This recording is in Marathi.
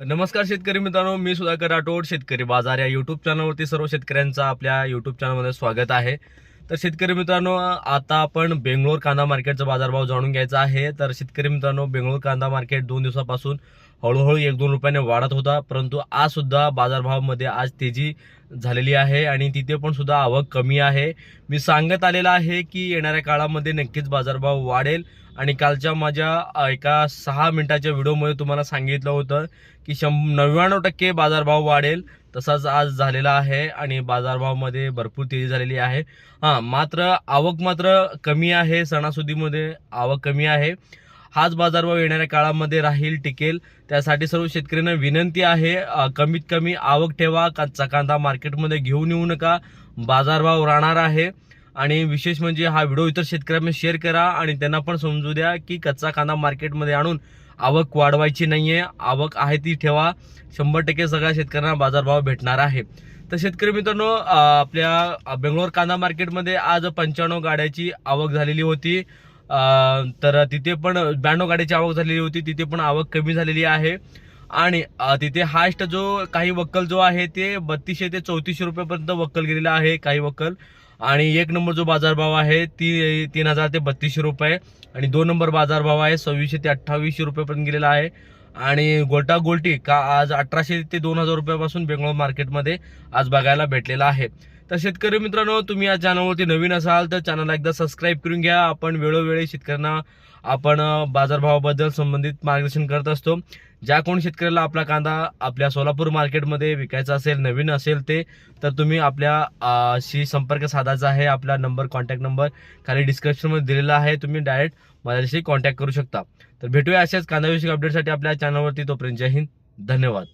नमस्कार शेतकरी मित्रांनो मी सुधाकर राठोड शेतकरी बाजार या युट्यूब चॅनलवरती सर्व शेतकऱ्यांचं आपल्या युट्यूब चॅनलमध्ये स्वागत आहे. तर शेतकरी मित्रांनो आता आपण बेंगलोर कांदा मार्केटचा बाजारभाव जाणून घ्यायचा आहे. तर शेतकरी मित्रांनो बेंगलोर कांदा मार्केट दोन दिवसापासून हळूहळू एक दोन रुपयाने वाढत होता परंतु आज सुद्धा बाजारभावामध्ये आज तेजी झालेली आहे आणि तिथे पण सुद्धा आवक कमी आहे. मी सांगत आलेला आहे की येणाऱ्या काळामध्ये नक्कीच बाजारभाव वाढेल आणि कालच्या माझ्या एका सहा मिनिटाच्या व्हिडिओमध्ये तुम्हाला सांगितलं होतं की शं नव्याण्णव टक्के बाजारभाव वाढेल तसाच आज झालेला आहे आणि बाजारभावामध्ये भरपूर तेजी झालेली आहे. हां मात्र आवक मात्र कमी आहे सणासुदीमध्ये आवक कमी आहे. हाच बाजारभाव येणाऱ्या काळामध्ये राहील टिकेल. त्यासाठी सर्व शेतकऱ्यांना विनंती आहे कमीत कमी आवक ठेवा कच्चा कांदा मार्केटमध्ये घेऊन येऊ नका. बाजारभाव राहणार आहे. आणि विशेष म्हणजे हा व्हिडिओ इतर शेतकऱ्यांना शेअर करा आणि त्यांना पण समजू द्या की कच्चा कांदा मार्केटमध्ये आणून आवक वाढवायची नाहीये. आवक आहे ती ठेवा. शंभर टक्के सगळ्या शेतकऱ्यांना बाजारभाव भेटणार आहे. तर शेतकरी मित्रांनो आपल्या बेंगलोर कांदा मार्केटमध्ये आज पंच्याण्णव गाड्याची आवक झालेली होती. तर तिथे पण ब्याण्णव गाड्याची आवक झालेली होती तिथे पण आवक कमी झालेली आहे. आणि तिथे हायस्ट जो काही वक्कल जो आहे ते बत्तीसशे ते चौतीसशे रुपयापर्यंत वक्कल गेलेला आहे काही वक्कल. आणि एक नंबर जो बाजारभाव आहे ती तीन हजार ते बत्तीसशे रुपये. आणि दोन नंबर बाजारभाव आहे सव्वीसशे ते अठ्ठावीसशे रुपयापर्यंत गेलेला आहे. आणि गोल्टा गोल्टी का आज अठराशे ते दोन हजार रुपयापासून बेंगलोर मार्केटमध्ये आज बघायला भेटलेला आहे. तर शेतकरी मित्रांनो तुम्ही या चॅनलवरती नवीन असाल तर चॅनलला एकदा सबस्क्राईब करून घ्या. आपण वेळोवेळी शेतकऱ्यांना आपण बाजारभावाबद्दल संबंधित मार्गदर्शन करत असतो. ज्या कोण शेतकऱ्याला आपला कांदा आपल्या सोलापूर मार्केटमध्ये विकायचा असेल नवीन असेल ते तर तुम्ही आपल्या शी संपर्क साधायचा आहे. आपला नंबर कॉन्टॅक्ट नंबर खाली डिस्क्रिप्शनमध्ये दिलेला आहे. तुम्ही डायरेक्ट माझ्याशी कॉन्टॅक्ट करू शकता. तर भेटूया अशाच कांदाविषयक अपडेटसाठी आपल्या चॅनलवरती तोपर्यंत जय हिंद. धन्यवाद.